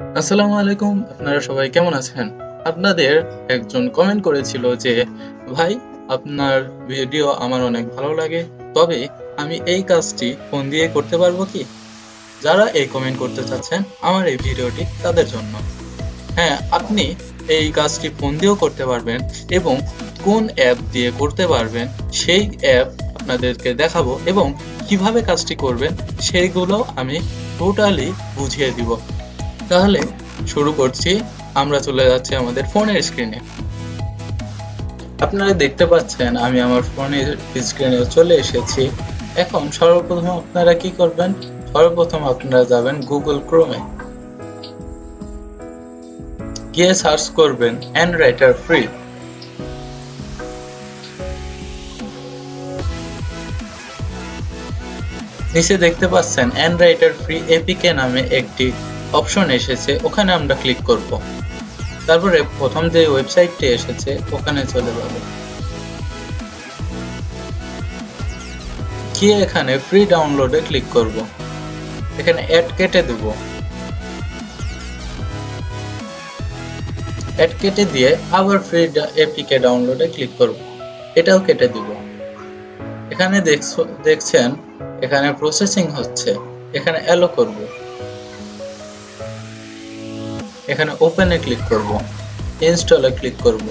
আসসালামু আলাইকুম, আপনারা সবাই কেমন আছেন? আপনাদের একজন কমেন্ট করেছিল যে, ভাই, আপনার ভিডিও আমার অনেক ভালো লাগে, তবে আমি এই কাজটি ফোন দিয়ে করতে পারব কি? যারা এই কমেন্ট করতে চাচ্ছেন, আমার এই ভিডিওটি তাদের জন্য। হ্যাঁ আপনি এই কাজটি ফোন দিয়েও করতে পারবেন এবং কোন অ্যাপ দিয়ে করতে পারবেন, সেই অ্যাপ আপনাদেরকে দেখাবো এবং কীভাবে কাজটি করবেন, সেইগুলো আমি টোটালি বুঝিয়ে দিব। তাহলে শুরু করছি। আমরা চলে যাচ্ছি আমাদের ফোনের স্ক্রিনে আপনারা দেখতে পাচ্ছেন, আমি আমার ফোনের স্ক্রিনে চলে এসেছি। এখন সর্বপ্রথম আপনারা কি করবেন? সর্বপ্রথম আপনারা যাবেন গুগল ক্রোমে গিয়ে সার্চ করবেন অ্যান্ডরাইটার ফ্রি নিচে দেখতে পাচ্ছেন অ্যান্ডরাইটার ফ্রি এপিকে নামে একটি অপশন এসেছে, ওখানে আমরা ক্লিক করব। তারপরে প্রথম যে ওয়েবসাইটটি এসেছে, ওখানে চলে যাব। গিয়ে এখানে ফ্রি ডাউনলোডে ক্লিক করব। এখানে অ্যাড কেটে দেব। অ্যাড কেটে দিয়ে আবার ফ্রি এপিকে ডাউনলোডে ক্লিক করব। এটাও কেটে দিব। এখানে দেখছ দেখছেন, এখানে প্রসেসিং হচ্ছে। এখানে অ্যালো করব। এখানে ওপেনে ক্লিক করব ইনস্টলে ক্লিক করব।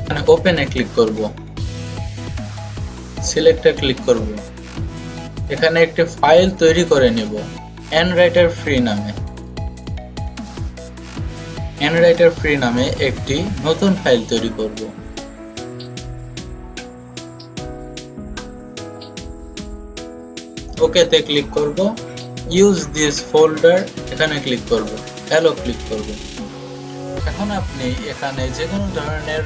এখানে ওপেনে ক্লিক করব। সিলেক্টে ক্লিক করব। এখানে একটি ফাইল তৈরি করে নিব এনরাইটার ফ্রি নামে। এনরাইটার ফ্রি নামে একটি নতুন ফাইল তৈরি করব। ওকেতে ক্লিক করব। ইউজ দিস ফোল্ডার এখানে ক্লিক করব। হ্যালো ক্লিক করব। এখন আপনি এখানে যে কোনো ধরনের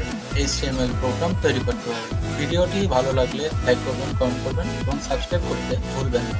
HTML প্রোগ্রাম তৈরি করতে পারেন। ভিডিওটি ভালো লাগলে লাইক করবেন কমেন্ট করবেন এবং সাবস্ক্রাইব করতে ভুলবেন না।